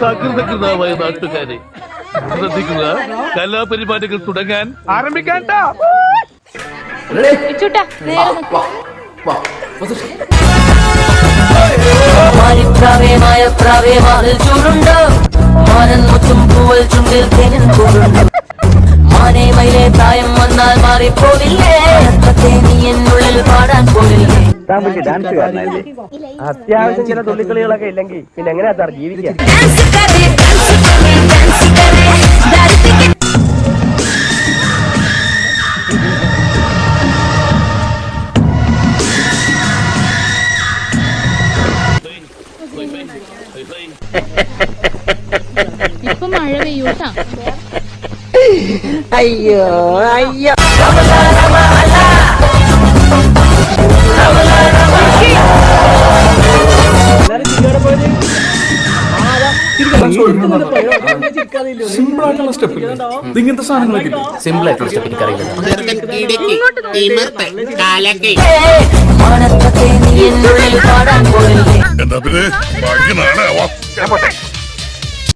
സകൃതകൃതമായ നാട്ടുകാരെ ശ്രദ്ധിക്കുക തുടങ്ങാൻ ആരംഭിക്കാൻ താൻ വലിയ ഡാൻസുകാരനല്ലേ അത്യാവശ്യം ചില തുള്ളിക്കളികളൊക്കെ ഇല്ലെങ്കിൽ പിന്നെ എങ്ങനെയാ സാർ ജീവിക്കുക? ഇപ്പൊ മഴ പെയ്യൂട്ടാ. അയ്യോ അയ്യോ. സിമ്പിൾ ആയിട്ടുള്ള സ്റ്റെപ്പ് ഇങ്ങനത്തെ സാധനങ്ങളൊക്കെ സിമ്പിൾ ആയിട്ടുള്ള സ്റ്റെപ്പ് എനിക്കറിയില്ല എന്താ പിന്നെ